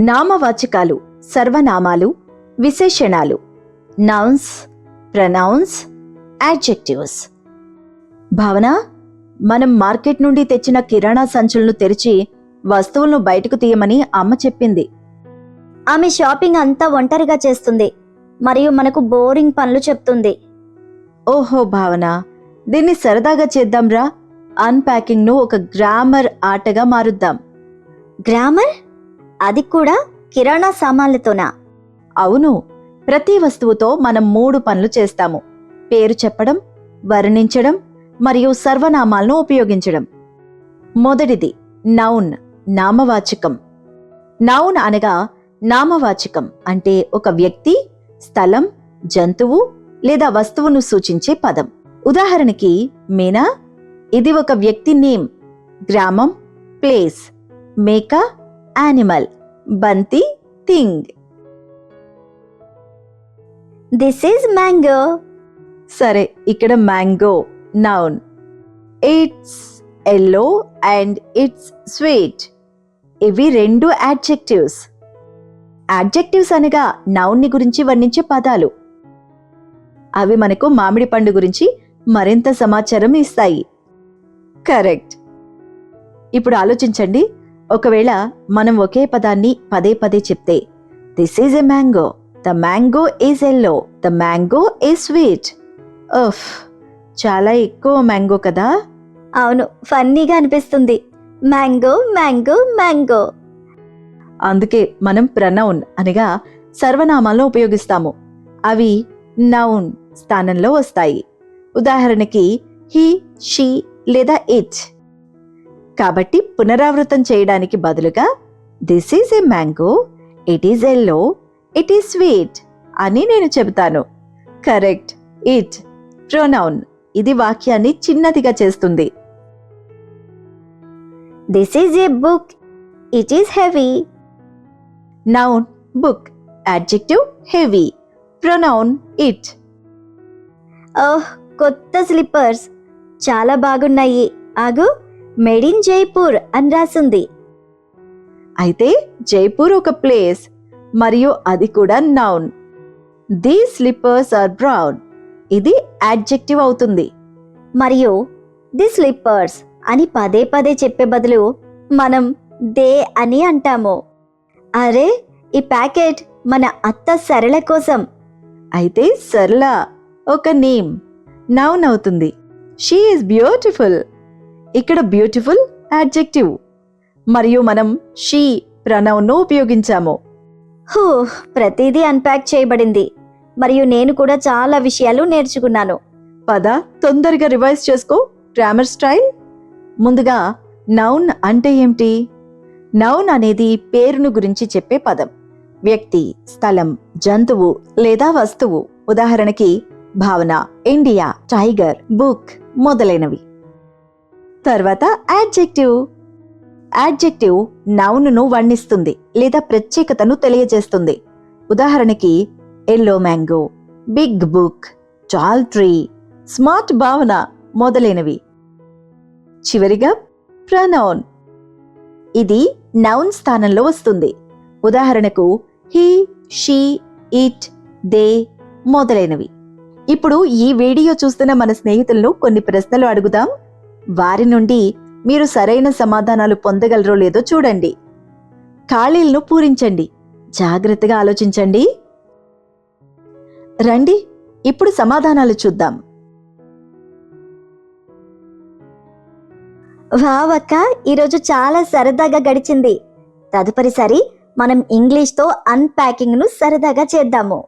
నామవాచకాలు సర్వనామాలు విశేషణాలు nouns pronouns adjectives భావన మనం మార్కెట్ నుండి తెచ్చిన కిరాణా సంచులను తెరిచి వస్తువులను బయటకు తీయమని అమ్మ చెప్పింది. ఆమె షాపింగ్ అంతా ఒంటరిగా చేస్తుంది. మరియు మనకు బోరింగ్ పనులు చెప్తుంది. ఓహో భావన దీన్ని సరదాగా చేద్దాంరా. అన్ప్యాకింగ్ను ఒక గ్రామర్ ఆటగా మారుద్దాం. గ్రామర్? అది కూడా కిరాణా సామాన్లతోనా? అవును. ప్రతి వస్తువుతో మనం మూడు పనులు చేస్తాము. పేరు చెప్పడం వర్ణించడం మరియు సర్వనామాలను ఉపయోగించడం. మొదటిది నౌన్ నామవాచకం. నౌన్ అనగా నామవాచకం అంటే ఒక వ్యక్తి స్థలం జంతువు లేదా వస్తువును సూచించే పదం. ఉదాహరణకి మీనా ఇది ఒక వ్యక్తి నేమ్ గ్రామం ప్లేస్ మేక యానిమల్ బంతి థింగ్ దిస్ ఈజ్ మ్యాంగో సరే ఇక్కడ mango noun it's yellow and it's sweet ఇవి రెండు యాడ్జెక్టివ్స్ యాడ్జెక్టివ్స్ అనగా నౌన్ని గురించి వర్ణించే పదాలు. అవి మనకు మామిడి పండు గురించి మరింత సమాచారం ఇస్తాయి. కరెక్ట్ ఇప్పుడు ఆలోచించండి. ఒకవేళ మనం ఒకే పదాన్ని పదే పదే చెప్తే this is a mango the mango is yellow the mango is sweet ఉఫ్ చాలా ఎక్కువ మ్యాంగో కదా. అవును ఫన్నీగా అనిపిస్తుంది. మ్యాంగో మ్యాంగో మ్యాంగో అందుకే మనం ప్రనౌన్ అనగా సర్వనామాలను ఉపయోగిస్తాము. అవి నౌన్ స్థానంలో వస్తాయి. ఉదాహరణకి హీ షీ లేదా ఇట్ కాబట్టి పునరావృతం చేయడానికి బదులుగా this is a mango it is yellow it is sweet అని నేను చెబుతాను. కరెక్ట్ ఇట్ ప్రొనౌన్ ఇది వాక్యాన్ని చిన్నదిగా చేస్తుంది. This is a book it is heavy noun book adjective heavy pronoun it oh కొత్త స్లిప్పర్స్ చాలా బాగున్నాయి. ఆగు. మేడ్ ఇన్ జైపూర్ అని రాసింది. అయితే జైపూర్ ఒక ప్లేస్ మరియు అది కూడా noun. The slippers are brown. ఇది యాడ్జెక్టివ్ అవుతుంది. మరియు ది స్లిప్పర్స్ అని పదే పదే చెప్పే బదులు మనం దే అని అంటాము. అరే ఈ ప్యాకెట్ మన అత్త సరళ కోసం. అయితే సరళ ఒక నేమ్ నౌన్ అవుతుంది. She is beautiful. ఇక్కడ బ్యూటిఫుల్ యాడ్జెక్టివ్ మరియు మనం షీ ప్రనౌన్ను ఉపయోగించాము. హూ ప్రతిదీ అన్ప్యాక్ చేయబడింది. మరియు నేను కూడా చాలా విషయాలు నేర్చుకున్నాను. పద తొందరగా రివైజ్ చేసుకో. గ్రామర్ స్టైల్ ముందుగా నౌన్ అంటే ఏమిటి? నౌన్ అనేది పేరును గురించి చెప్పే పదం. వ్యక్తి స్థలం జంతువు లేదా వస్తువు. ఉదాహరణకి భావన ఇండియా టైగర్ బుక్ మొదలైనవి. తర్వాత యాడ్జెక్టివ్ యాడ్జెక్టివ్ నౌన్ను వర్ణిస్తుంది లేదా ప్రత్యేకతను తెలియజేస్తుంది. ఉదాహరణకి yellow mango big book tall tree smart Bhavana మొదలైనవి. చివరిగా ప్రనౌన్ ఇది నౌన్ స్థానంలో వస్తుంది. ఉదాహరణకు హీ షీ ఇట్ దే మొదలైనవి. ఇప్పుడు ఈ వీడియో చూస్తున్న మన స్నేహితులను కొన్ని ప్రశ్నలు అడుగుదాం. వారి నుండి మీరు సరైన సమాధానాలు పొందగలరో లేదో చూడండి. ఖాళీలను పూరించండి. జాగ్రత్తగా ఆలోచించండి. రండి ఇప్పుడు సమాధానాలు చూద్దాం. వావక్క ఈరోజు చాలా సరదాగా గడిచింది. తదుపరిసారి మనం ఇంగ్లీష్తో అన్ప్యాకింగ్ను సరదాగా చేద్దాము.